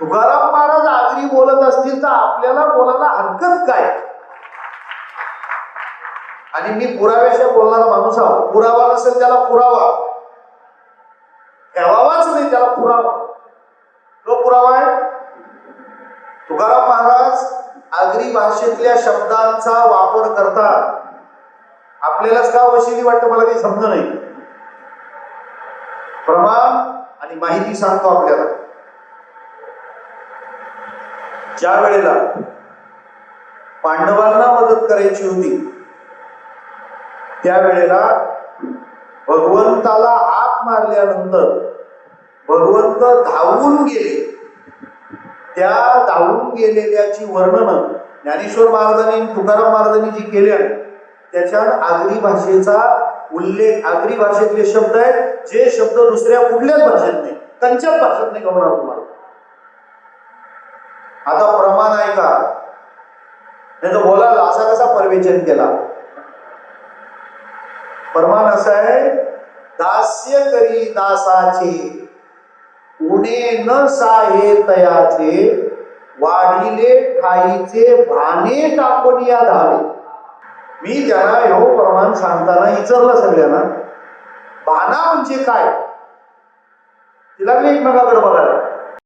तुकाराम महाराज आगरी बोलत असतील तर आपल्याला बोलायला हरकत काय? आणि मी पुराव्याशिवाय बोलणारा माणूस आहो. पुरावा नसेल त्याला पुरावा. ठेवावाच नाही त्याला पुरावा. तो पुरावा आहे. तुकाराम महाराज आगरी भाषेतल्या शब्दांचा वापर करतात. आपल्यालाच का वशिली वाटतं मला काही समज नाही. प्रमाण आणि माहिती सांगतो आपल्याला. ज्या वेळेला पांडवांना मदत करायची होती त्यावेळेला भगवंताला हाक मारल्यानंतर भगवंत धावून गेले. त्या धावून गेलेल्याची वर्णन ज्ञानेश्वर महाराजांनी तुकाराम महाराजांनी जी केल्या त्याच्यात आगरी भाषेचा उल्लेख आगरी भाषेतले शब्द आहेत जे शब्द दुसऱ्या कुठल्याच भाषेत नाही त्यांच्याच भाषेत नाही गमणार तुम्हाला? आता प्रमाण आहे का? नाही तर असा कसा परवेचन केला? प्रमाण असं आहे दास्य करी दासाचे उणे न साहे तयाचे वाढिले ठाईचे भाने टाकून या धावे. मी त्यांना येऊ प्रमाण सांगताना विचारलं सगळ्यांना भाना म्हणजे काय? ती लागली एकमेकाकडे बघायला.